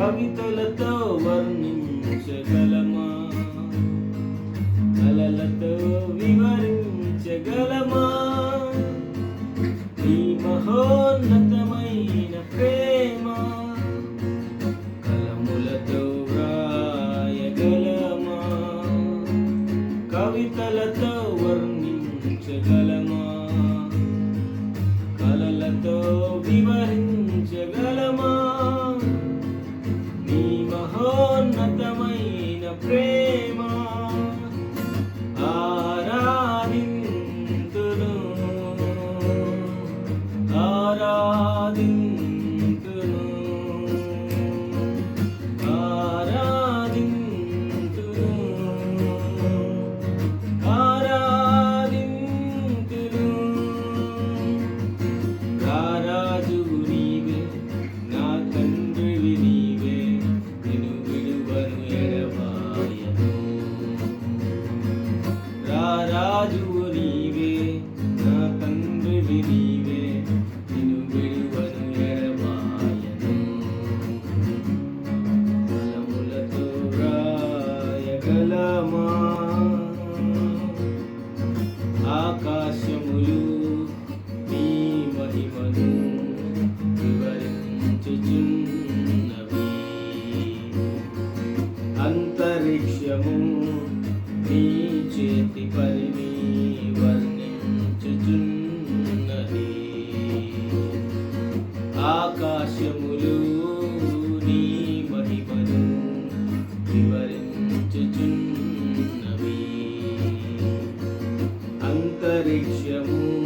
కవితలతో వర్ణించగలమా? కలలతో వివరించగలమా? నీ మహోన్నతమైన ప్రేమ కలములతో వ్రాయగలమా? కవితలతో వర్ణించగలమా? కలలతో వివరించగలమా? morning. వృక్షము నీ చేతి పరిమి వర్ణించుచున్నది. ఆకాశములు నీ మహిమను వివరించుచున్నవి. అంతరిక్షము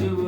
do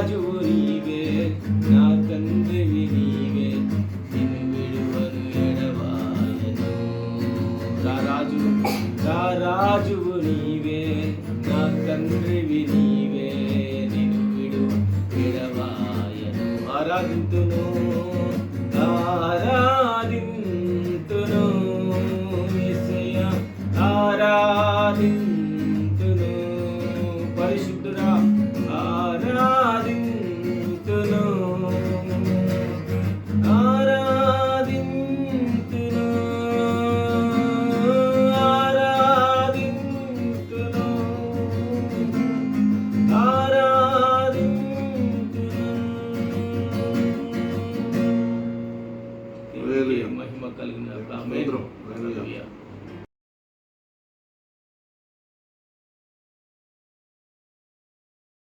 ರಾಜು ನೀವೇ ನಾ ತಂದೆವಿ ನೀವೇ ನಿನು ಬಿಡುವನು ಎಡವಾಯನು ರಾಜು ರಾಜು ನೀ కలిగిన స్తోత్రం. హల్లెలూయా.